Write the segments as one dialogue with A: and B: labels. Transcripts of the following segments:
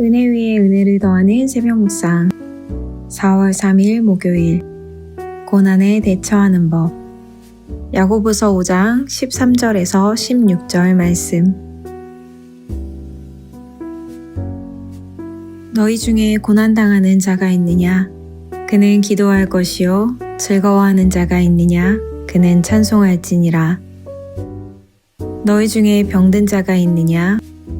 A: 은혜 위에 은혜를 더하는 새벽 묵상. 4월 3일 목요일. 고난에 대처하는 법. 야고보서 5장 13절에서 16절 말씀. 너희 중에 고난 당하는 자가 있느냐? 그는 기도할 것이요 즐거워하는 자가 있느냐? 그는 찬송할지니라. 너희 중에 병든 자가 있느냐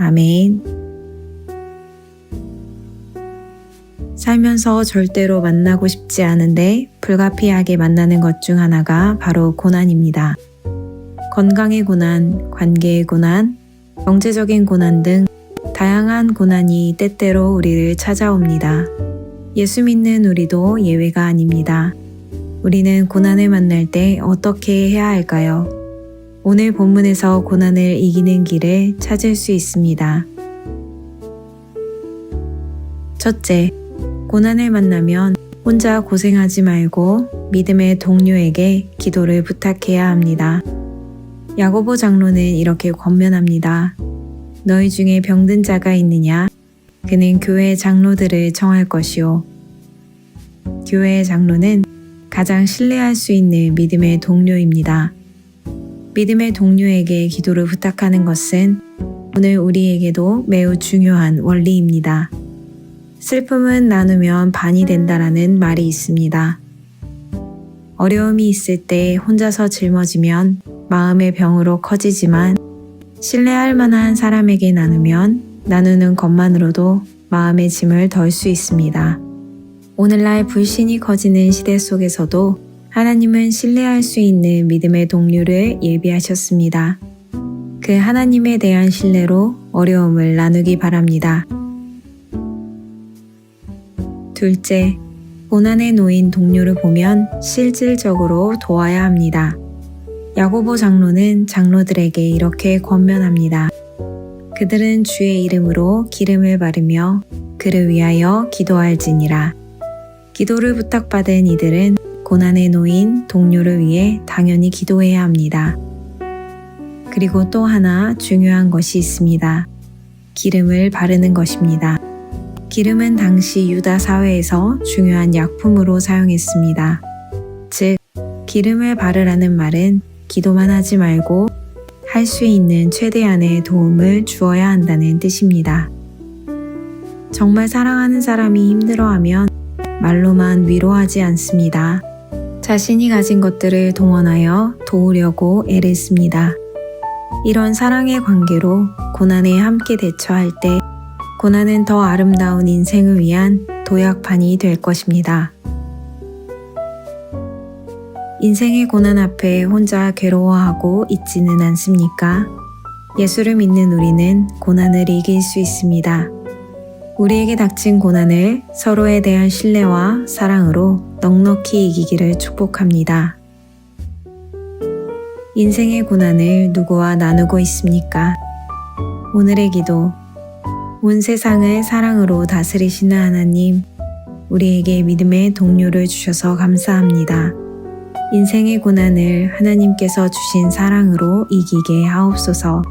A: 아멘. 살면서 절대로 만나고 싶지 않은데 불가피하게 만나는 것 중 하나가 바로 고난입니다. 건강의 고난, 관계의 고난, 경제적인 고난 등 다양한 고난이 때때로 우리를 찾아옵니다. 예수 믿는 우리도 예외가 아닙니다. 우리는 고난을 만날 때 어떻게 해야 할까요? 오늘 본문에서 고난을 이기는 길을 찾을 수 있습니다. 첫째, 고난을 만나면 혼자 고생하지 말고 믿음의 동료에게 기도를 부탁해야 합니다. 야고보 장로는 이렇게 권면합니다. 너희 중에 병든 자가 있느냐? 그는 교회 장로들을 정할 것이요. 교회의 장로는 가장 신뢰할 수 있는 믿음의 동료입니다. 믿음의 동료에게 기도를 부탁하는 것은 오늘 우리에게도 매우 중요한 원리입니다. 슬픔은 나누면 반이 된다라는 말이 있습니다. 어려움이 있을 때 혼자서 짊어지면 마음의 병으로 커지지만 신뢰할 만한 사람에게 나누면 나누는 것만으로도 마음의 짐을 덜 수 있습니다. 오늘날 불신이 커지는 시대 속에서도 하나님은 신뢰할 수 있는 믿음의 동료를 예비하셨습니다. 그 하나님에 대한 신뢰로 어려움을 나누기 바랍니다. 둘째, 고난에 놓인 동료를 보면 실질적으로 도와야 합니다. 야고보 장로는 장로들에게 이렇게 권면합니다. 그들은 주의 이름으로 기름을 바르며 그를 위하여 기도할지니라. 기도를 부탁받은 이들은 고난에 놓인 동료를 위해 당연히 기도해야 합니다. 그리고 또 하나 중요한 것이 있습니다. 기름을 바르는 것입니다. 기름은 당시 유다 사회에서 중요한 약품으로 사용했습니다. 즉, 기름을 바르라는 말은 기도만 하지 말고 할 수 있는 최대한의 도움을 주어야 한다는 뜻입니다. 정말 사랑하는 사람이 힘들어하면 말로만 위로하지 않습니다. 자신이 가진 것들을 동원하여 도우려고 애를 씁니다. 이런 사랑의 관계로 고난에 함께 대처할 때 고난은 더 아름다운 인생을 위한 도약판이 될 것입니다. 인생의 고난 앞에 혼자 괴로워하고 있지는 않습니까? 예수를 믿는 우리는 고난을 이길 수 있습니다. 우리에게 닥친 고난을 서로에 대한 신뢰와 사랑으로 넉넉히 이기기를 축복합니다. 인생의 고난을 누구와 나누고 있습니까? 오늘의 기도. 온 세상을 사랑으로 다스리시는 하나님, 우리에게 믿음의 동료를 주셔서 감사합니다. 인생의 고난을 하나님께서 주신 사랑으로 이기게 하옵소서.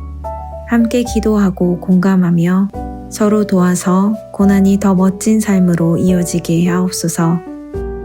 A: 함께 기도하고 공감하며 서로 도와서 고난이 더 멋진 삶으로 이어지게 하옵소서